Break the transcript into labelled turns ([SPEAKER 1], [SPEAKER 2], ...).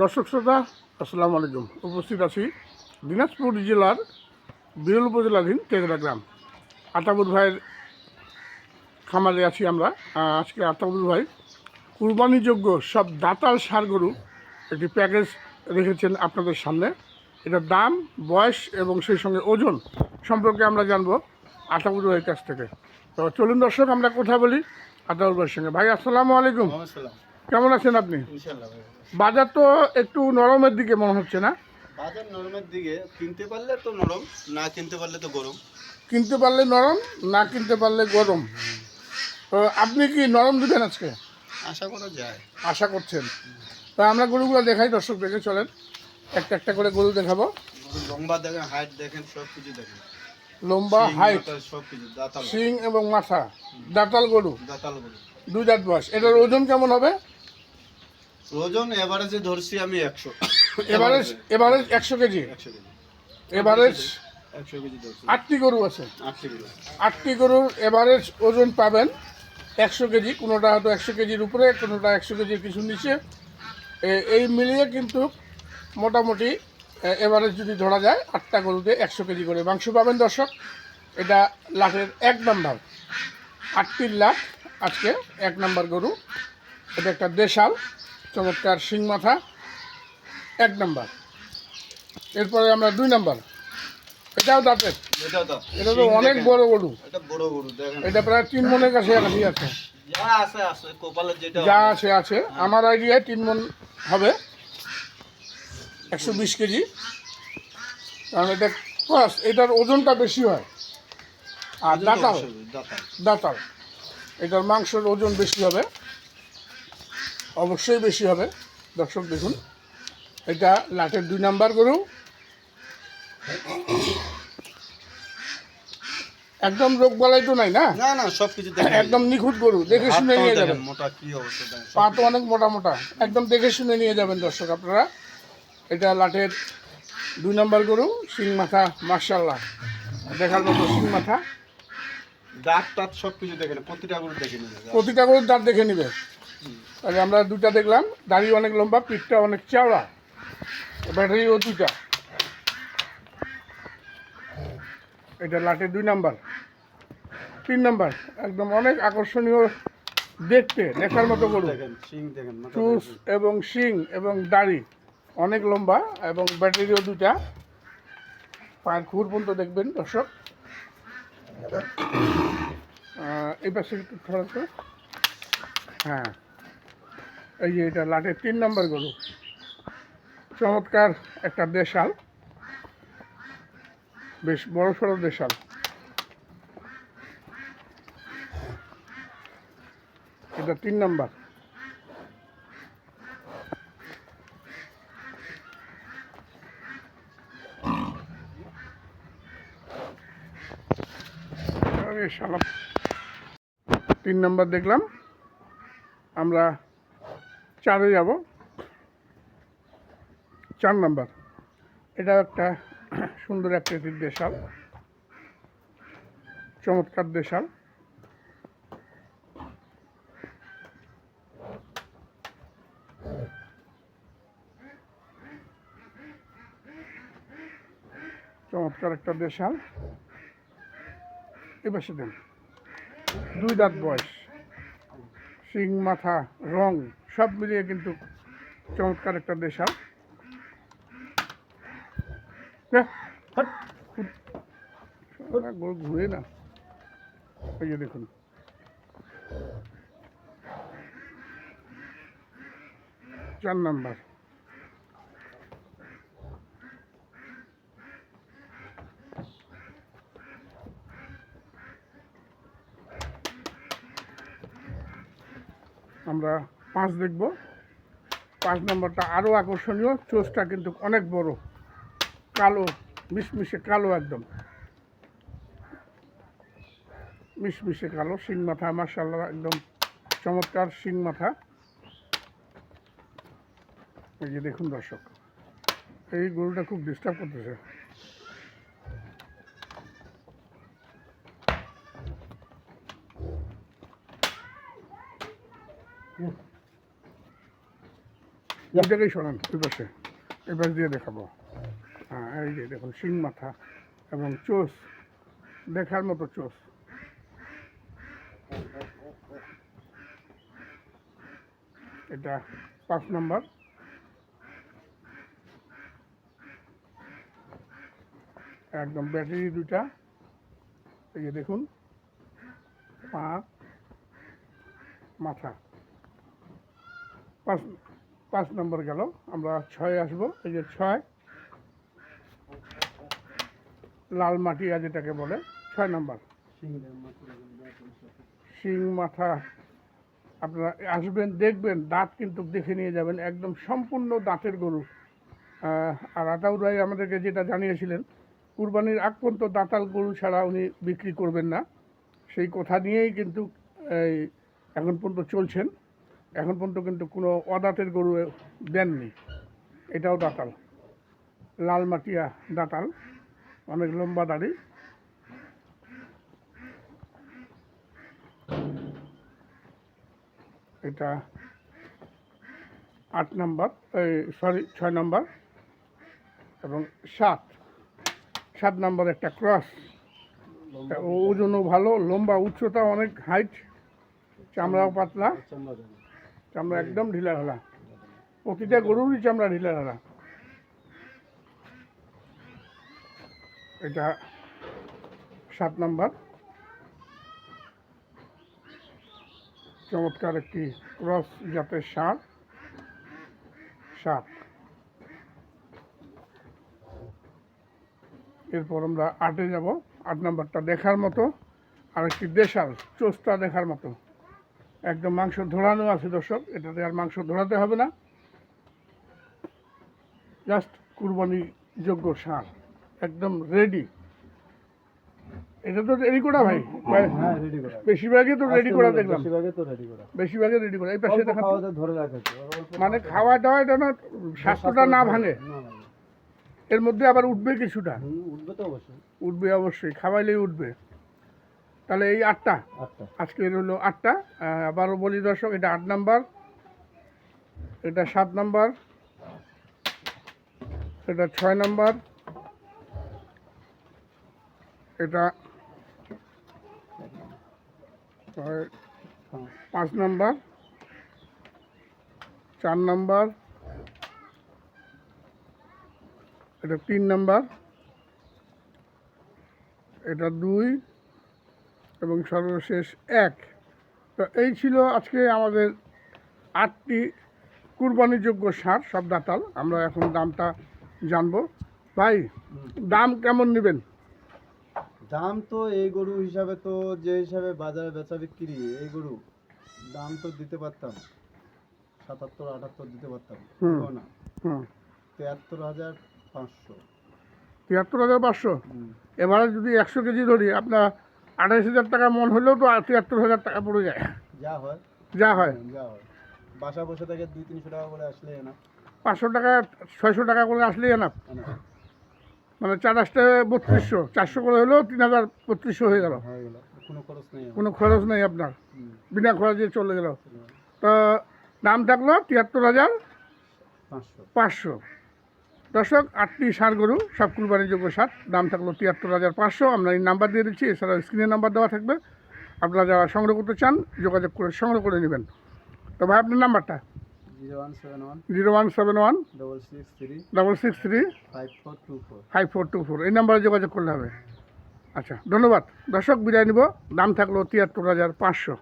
[SPEAKER 1] দর্শক শ্রোতা, আসসালামু আলাইকুম। উপস্থিত আছি দিনাজপুর জেলার বিরল উপজেলাধীন টেকরা গ্রাম। আতাবুর ভাইয়ের খামারে আছি আমরা। আজকে আতাবুর ভাই কুরবানিযোগ্য সব দাতাল সার গরু একটি প্যাকেজ রেখেছেন আপনাদের সামনে। এটার দাম, বয়স এবং সেই সঙ্গে ওজন সম্পর্কে আমরা জানব আতাবুর ভাইয়ের কাছ থেকে। তো চলুন দর্শক, আমরা কথা বলি আতাবুর ভাইয়ের সঙ্গে। ভাই, আসসালামু আলাইকুম। কেমন আছেন আপনি? বাজার তো একটু নরমের দিকে মনে হচ্ছে না?
[SPEAKER 2] বাজার নরমের দিকে কিনতে পারলে তো নরম না কিনতে পারলে তো গরম।
[SPEAKER 1] কিনতে পারলে নরম না কিনতে পারলে গরম। তো আপনি কি নরম দিবেন আজকে?
[SPEAKER 2] আশা করা যায়।
[SPEAKER 1] আশা করছেন। তা আমরা গরুগুলো দেখাই দর্শক দেখে চলেন। একটা একটা করে গরু দেখাবো।
[SPEAKER 2] লম্বা দেখেন হাইট দেখেন সব কিছু দেখেন।
[SPEAKER 1] লম্বা হাইট
[SPEAKER 2] সব কিছু দাতাল
[SPEAKER 1] শিং এবং মাথা। দাঁতাল গরু।
[SPEAKER 2] দাতাল গরু।
[SPEAKER 1] দুই দাঁত বয়স। এটার ওজন কেমন হবে?
[SPEAKER 2] ওজন এভারেজে ধরছি আমি একশো।
[SPEAKER 1] এভারেজ এভারেজ একশো কেজি?
[SPEAKER 2] একশো কেজি।
[SPEAKER 1] এভারেজ
[SPEAKER 2] একশো কেজি ধরছি।
[SPEAKER 1] আটটি গরু আছে? আটটি গরুর এভারেজ ওজন পাবেন একশো কেজি কোনোটা হয়তো একশো কেজির উপরে কোনোটা একশো কেজির কিছু নিচে। এই মিলিয়ে কিন্তু মোটামুটি এভারেজ যদি ধরা যায় আটটা গরুতে একশো কেজি করে মাংস পাবেন দর্শক। এটা লাখের এক নাম্বার। আটটির লাখ আজকে এক নাম্বার গরু। এটা একটা দেশাল। চমৎকার শিং মাথা এক নাম্বার। এরপরে আমরা দুই নাম্বার। এটাও দাঁতের।
[SPEAKER 2] এটা তো
[SPEAKER 1] অনেক। বড় গরু।
[SPEAKER 2] এটা
[SPEAKER 1] প্রায় তিন মনের কাছে কাছে আছে।
[SPEAKER 2] যা আছে আছে
[SPEAKER 1] যা আছে আছে। আমার আইডিয়ায় তিন মন হবে। একশো বিশ কেজি। কারণ এটা প্লাস এটার ওজনটা বেশি হয়। আর দাঁতাল।
[SPEAKER 2] দাঁতাল।
[SPEAKER 1] এটার মাংসের ওজন বেশি হবে। অবশ্যই বেশি হবে। দর্শক দেখুন। এটা লাটের দুই নাম্বার গরু। একদম রোগ বালাই তো নাই না?
[SPEAKER 2] না না সব কিছু
[SPEAKER 1] একদম নিখুঁত গরু। দেখে শুনে নিয়ে যাবেন।
[SPEAKER 2] মোটা কি অবস্থা
[SPEAKER 1] পা তো অনেক মোটা মোটা। একদম দেখে শুনে নিয়ে যাবেন দর্শক আপনারা। এটা লাঠের দুই নম্বর গরু শিং মাথা মার্শাল্লাহ দেখার মতো শিং মাথা।
[SPEAKER 2] দাঁত টাত সব কিছু দেখেন প্রতিটা গরু দেখে নিবে
[SPEAKER 1] প্রতিটা গরুর দাঁত দেখে নিবে। তাহলে আমরা দুটা দেখলাম। দাড়ি অনেক লম্বা পিঠটা অনেক চওড়া। ব্যাটারিও দুটা এটা লাঠের দুই নাম্বার। তিন নাম্বার। একদম অনেক আকর্ষণীয় দেখতে দেখার মতো গরু। চুস এবং শিং এবং দাড়ি অনেক লম্বা এবং ব্যাটারিও দুটা পায়ের খুর পর্যন্ত দেখবেন দর্শক। এই পাশে একটু হ্যাঁ। এই যে এটা লাটের তিন নম্বর গরু। চমৎকার একটা দেশাল। বেশ বড় সড়ো দেশাল। এটা তিন নম্বর। তিন নম্বর দেখলাম। আমরা চারে যাব। চার নম্বর। এটা একটা সুন্দর আকৃতির দেশাল। চমৎকার দেশাল। চমৎকার একটা দেশাল। এবার দেন। দুই দাঁত বয়স। শিং মাথা, রং। সব মিলিয়ে কিন্তু চমৎকার একটা। শালা গরু ঘুরে না। এই যে দেখুন। চার নাম্বার। আমরা পাঁচ দেখব। পাঁচ নম্বরটা আরও আকর্ষণীয় চোষটা কিন্তু অনেক বড়। কালো, মিশমিশে কালো একদম। মিশমিশে কালো, শিং মাথা মার্শাল্লাহ একদম চমৎকার শিং মাথা। এই যে দেখুন দর্শক, এই গরুটা খুব ডিস্টার্ব করতেছে। দুটাকেই সরান ওই পাশে, এই পাশ দিয়ে দেখাবো। হ্যাঁ এই যে দেখুন, শিং মাথা এবং চোষ দেখার মতো চোষ এটা পাঁচ নম্বর। একদম ব্যাটারি দুটা এই যে দেখুন, পা, মাথা। পাঁচ পাঁচ নম্বর গেল। আমরা ছয় আসব। এই যে ছয়, লাল মাটিয়া যেটাকে বলে, ছয় নম্বর। শিং মাথা, আপনারা আসবেন, দেখবেন, দাঁত কিন্তু দেখে নিয়ে যাবেন। একদম সম্পূর্ণ দাঁতের গরু। আর আতাউর ভাই আমাদেরকে যেটা জানিয়েছিলেন, কুরবানির আগ পর্যন্ত দাঁতাল গরু ছাড়া উনি বিক্রি করবেন না। সেই কথা নিয়েই কিন্তু এই এখন পর্যন্ত চলছেন। এখন পর্যন্ত কিন্তু কোনো অদাঁতের গরু দেননি। এটাও দাঁতাল। লাল মাটিয়া দাঁতাল। অনেক লম্বা দাড়ি। এটা আট নাম্বার সরি, ছয় নাম্বার এবং সাত। সাত নাম্বার একটা ক্রস। ওজনও ভালো, লম্বা উচ্চতা অনেক, হাইট, চামড়াও পাতলা। চামড়া একদম ঢিলা ঢালা। প্রতিটা গরুরই চামড়া ঢিলা ঢালা। এটা সাত নাম্বার। চমৎকার একটি ক্রস জাতের সার। সাপ এরপর আমরা আটে যাব। আট নাম্বারটা দেখার মতো। আর একটি দেশাল চোস্তা দেখার মতো। একদম মাংস ধরানো আছে দর্শক। এটাতে আর মাংস ধরাতে হবে না। জাস্ট কুরবানি যোগ্য সার একদম রেডি এটা তো রেডি করা ভাই?
[SPEAKER 2] হ্যাঁ
[SPEAKER 1] বেশিরভাগই তো রেডি করা দেখলাম। বেশিরভাগই রেডি করা। এই পাশে দেখা মানে খাওয়া দাওয়া এটা না স্বাস্থ্যটা না ভাঙে। এর মধ্যে আবার উঠবে কিছুটা।
[SPEAKER 2] উঠবে তো অবশ্যই।
[SPEAKER 1] উঠবে অবশ্যই খাওয়াইলেই উঠবে। তাহলে এই আটটা।
[SPEAKER 2] আটটা।
[SPEAKER 1] আজকে হলো আটটা। আবারও বলি দর্শক এটা আট নাম্বার। এটা সাত নাম্বার। এটা ছয় নাম্বার। এটা। পাঁচ নাম্বার। চার নাম্বার। এটা তিন নাম্বার। এটা দুই। এবং সর্বশেষ এক। তো এই ছিল আজকে আমাদের আটটি কুরবানিযোগ্য সার সব দাতাল। আমরা এখন দামটা জানব। ভাই দাম কেমন নেবেন?
[SPEAKER 2] দাম তো এই গরু হিসাবে তো যে হিসাবে বাজারে বেচা বিক্রি এই গরু দাম তো দিতে পারতাম। সাতাত্তর আটাত্তর দিতে পারতাম। না। তিয়াত্তর হাজার পাঁচশো।
[SPEAKER 1] তিয়াত্তর হাজার পাঁচশো? এবারে যদি একশো কেজি ধরি আপনার আঠাইশ হাজার টাকা মন হলেও তো তিয়াত্তর হাজার টাকা পড়ে যায়।
[SPEAKER 2] যা হয়।
[SPEAKER 1] যা হয়।
[SPEAKER 2] যা হয়। বাসা বসে থেকে দুই তিনশো টাকা করে আসলে না
[SPEAKER 1] পাঁচশো টাকা ছয়শো টাকা করে আসলেই না মানে চার আসতে বত্রিশশো চারশো করে হলেও তিন হাজার বত্রিশশো হয়ে গেল।
[SPEAKER 2] কোনো খরচ নেই
[SPEAKER 1] আপনার। বিনা খরচে চলে গেল।
[SPEAKER 2] চলে গেল।
[SPEAKER 1] তো দাম থাকল তিয়াত্তর হাজার
[SPEAKER 2] পাঁচশো।
[SPEAKER 1] দর্শক আটটি সার গরু সব কুরবানিযোগ্য সার দাম থাকল তিয়াত্তর হাজার পাঁচশো। আমরা এই নাম্বার দিয়ে দিচ্ছি এছাড়া স্ক্রিনে নাম্বার দেওয়া থাকবে। আপনারা যারা সংগ্রহ করতে চান যোগাযোগ করে সংগ্রহ করে নেবেন। তো ভাই আপনার নাম্বারটা?
[SPEAKER 2] Zero one seven one
[SPEAKER 1] zero one seven one
[SPEAKER 2] double six three
[SPEAKER 1] five four two four. এই নাম্বারে যোগাযোগ করলে হবে। আচ্ছা ধন্যবাদ। দর্শক বিদায় নিব। দাম থাকল তিয়াত্তর হাজার পাঁচশো।